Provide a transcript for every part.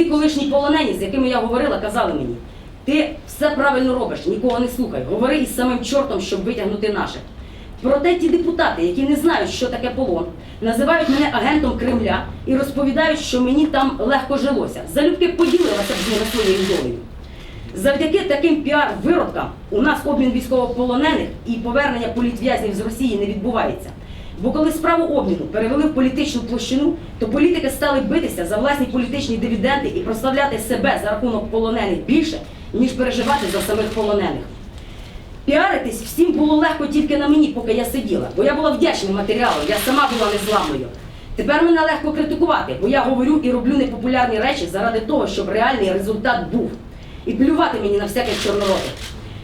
Ці колишні полонені, з якими я говорила, казали мені, ти все правильно робиш, нікого не слухай. Говори із самим чортом, щоб витягнути наших. Проте ті депутати, які не знають, що таке полон, називають мене агентом Кремля і розповідають, що мені там легко жилося. Залюбки поділилася б з ними своєю долею. Завдяки таким піар-виродкам у нас обмін військовополонених і повернення політв'язнів з Росії не відбувається. Бо коли справу обміну перевели в політичну площину, то політики стали битися за власні політичні дивіденди і прославляти себе за рахунок полонених більше, ніж переживати за самих полонених. Піаритись всім було легко тільки на мені, поки я сиділа, бо я була вдячним матеріалом, я сама була незламною. Тепер мене легко критикувати, бо я говорю і роблю непопулярні речі заради того, щоб реальний результат був. І плювати мені на всяких чорноротих.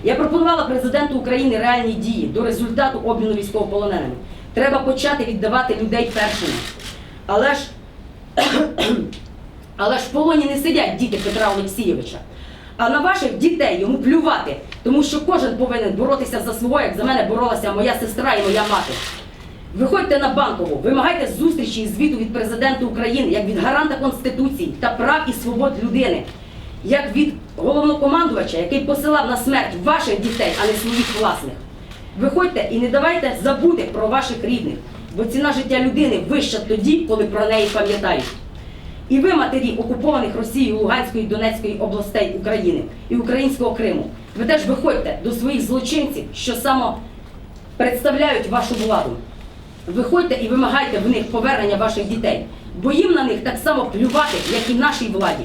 Я пропонувала президенту України реальні дії до результату обміну військовополоненими. Треба почати віддавати людей першими. Але ж але ж в полоні не сидять діти Петра Олексійовича. А на ваших дітей йому плювати, тому що кожен повинен боротися за свого, як за мене боролася моя сестра і моя мати. Виходьте на банкову, вимагайте зустрічі і звіту від президента України, як від гаранта Конституції та прав і свобод людини, як від головнокомандувача, який посилав на смерть ваших дітей, а не своїх власних. Виходьте і не давайте забути про ваших рідних, бо ціна життя людини вища тоді, коли про неї пам'ятають. І ви, матері окупованих Росією Луганської Донецької областей України і українського Криму, ви теж виходьте до своїх злочинців, що само представляють вашу владу. Виходьте і вимагайте в них повернення ваших дітей, бо їм на них так само плювати, як і нашій владі.